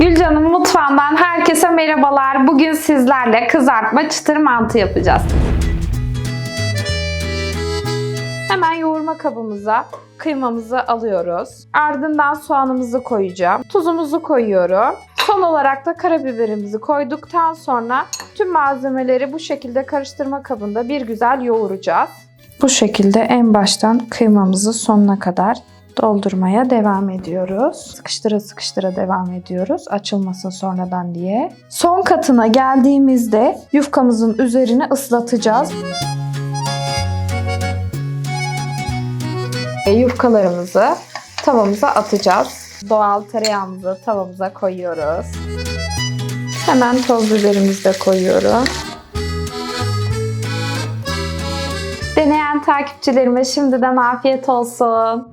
Gülcan'ın mutfağından herkese merhabalar. Bugün sizlerle kızartma çıtır mantı yapacağız. Hemen yoğurma kabımıza kıymamızı alıyoruz. Ardından soğanımızı koyacağım. Tuzumuzu koyuyorum. Son olarak da karabiberimizi koyduktan sonra tüm malzemeleri bu şekilde karıştırma kabında bir güzel yoğuracağız. Bu şekilde en baştan kıymamızı sonuna kadar doldurmaya devam ediyoruz. Sıkıştıra sıkıştıra devam ediyoruz. Açılmasın sonradan diye. Son katına geldiğimizde yufkamızın üzerine ıslatacağız. E, Yufkalarımızı tavamıza atacağız. Doğal tereyağımızı tavamıza koyuyoruz. Hemen toz biberimizi de koyuyorum. Deneyen takipçilerime şimdiden afiyet olsun.